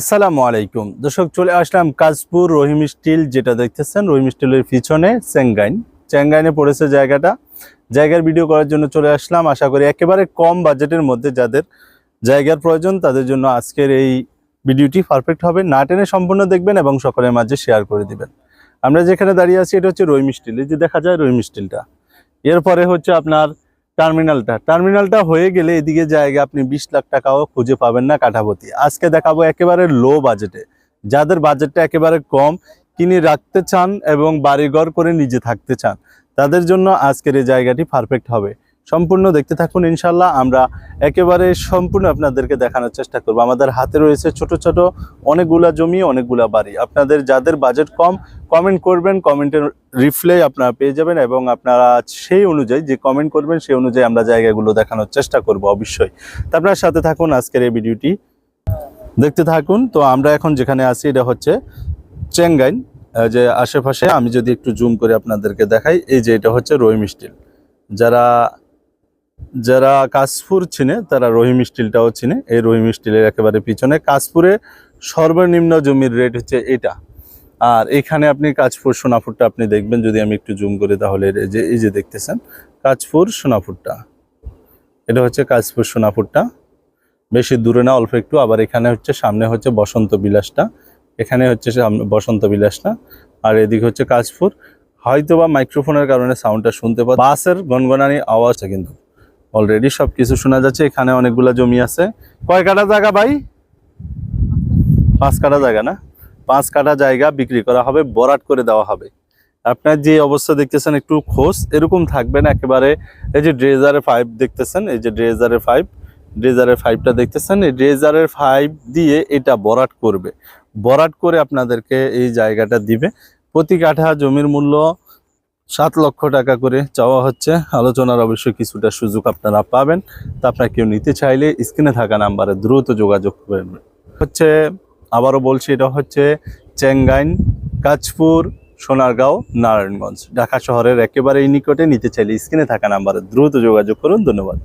আসসালামু আলাইকুম। দর্শক, চলে আসলাম কাজপুর রহিম স্টিল, যেটা দেখতেছেন রহিম স্টিলের পিছনে চেঙ্গাইন চেঙ্গাইনে পড়েছে জায়গাটা। জায়গার ভিডিও করার জন্য চলে আসলাম। আশা করি একেবারে কম বাজেটের মধ্যে যাদের জায়গার প্রয়োজন, তাদের জন্য আজকের এই ভিডিওটি পারফেক্ট হবে। না টেনে সম্পূর্ণ দেখবেন এবং সকলের মাঝে শেয়ার করে দিবেন। আমরা যেখানে দাঁড়িয়ে আছি, এটা হচ্ছে রহিম স্টিল। এই যে দেখা যায় রহিম স্টিলটা। এরপরে হচ্ছে আপনার টার্মিনালটা টার্মিনালটা হয়ে গেলে এদিকে জায়গা আপনি বিশ লাখ টাকাও খুঁজে পাবেন না কাঠাপতি। আজকে দেখাবো একেবারে লো বাজেটে যাদের বাজেটটা একেবারে কম, কিনে রাখতে চান এবং বাড়িঘর করে নিজে থাকতে চান, তাদের জন্য আজকের এই জায়গাটি পারফেক্ট হবে। সম্পূর্ণ দেখতে থাকুন ইনশাল্লাহ আমরা একেবারে সম্পূর্ণ আপনাদেরকে দেখানোর চেষ্টা করব। আমাদের হাতে রয়েছে ছোট ছোট অনেকগুলা জমি, অনেকগুলা বাড়ি। আপনাদের যাদের বাজেট কম কমেন্ট করবেন কমেন্টের রিপ্লাই আপনারা পেয়ে যাবেন এবং আপনারা সেই অনুযায়ী যে কমেন্ট করবেন, সেই অনুযায়ী আমরা জায়গাগুলো দেখানোর চেষ্টা করব অবশ্যই। তো আপনার সাথে থাকুন আজকের এই ভিডিওটি। দেখতে থাকুন, তো আমরা এখন যেখানে আছি, এটা হচ্ছে চেঙ্গাইন যে আশেপাশে। আমি যদি একটু জুম করে আপনাদেরকে দেখাই, এই যে এটা হচ্ছে রহিম স্টিল যারা যারা কাশপুর চিনে, তারা রহিম স্টিলটাও চিনে। এই রহিম স্টিলের একেবারে পিছনে কাশপুরে সর্বনিম্ন জমির রেট হচ্ছে এটা। আর এখানে আপনি কাজপুর সোনাপুরটা আপনি দেখবেন, যদি আমি একটু জুম করি তাহলে যে, এই যে দেখতেছেন কাজপুর সোনাপুরটা এটা হচ্ছে কাজপুর সোনাপুরটা বেশি দূরে না, অল্প একটু। আবার এখানে হচ্ছে, সামনে হচ্ছে বসন্ত বিলাসটা। এখানে হচ্ছে, সামনে বসন্ত বিলাসটা। আর এদিকে হচ্ছে কাজপুর হয়তো বা মাইক্রোফোনের কারণে সাউন্ডটা শুনতে পা বাসের গনগনানি আওয়াজ আছে কিন্তু। অলরেডি সব কিছু শোনা যাচ্ছে, এখানে অনেকগুলো জমি আছে। কয় কাটা জায়গা ভাই? পাঁচ কাটা জায়গা না? পাঁচ কাটা জায়গা বিক্রি করা হবে, বরাট করে দেওয়া হবে। আপনার যে অবস্থা দেখতেছেন একটু খোঁজ, এরকম থাকবে না, একেবারে এই যে ড্রেজারের ফাইভ দেখতেছেন, এই যে ড্রেজারের ফাইভ ড্রেজারের ফাইভটা দেখতেছেন, এই ড্রেজারের ফাইভ দিয়ে এটা বরাট করবে। বরাট করে আপনাদেরকে এই জায়গাটা দিবে। প্রতি কাঠা জমির মূল্য সাত লক্ষ টাকা করে চাওয়া হচ্ছে। আলোচনার অবশ্যই কিছুটা সুযোগ আপনারা পাবেন। তা আপনার কেউ নিতে চাইলে স্ক্রিনে থাকা নাম্বারে দ্রুত যোগাযোগ করবেন হচ্ছে, আবারও বলছি, এটা হচ্ছে চেঙ্গাইন কাজপুর সোনারগাঁও, নারায়ণগঞ্জ। ঢাকা শহরের একেবারেই নিকটে, নিতে চাইলে স্ক্রিনে থাকা নাম্বারে দ্রুত যোগাযোগ করুন। ধন্যবাদ।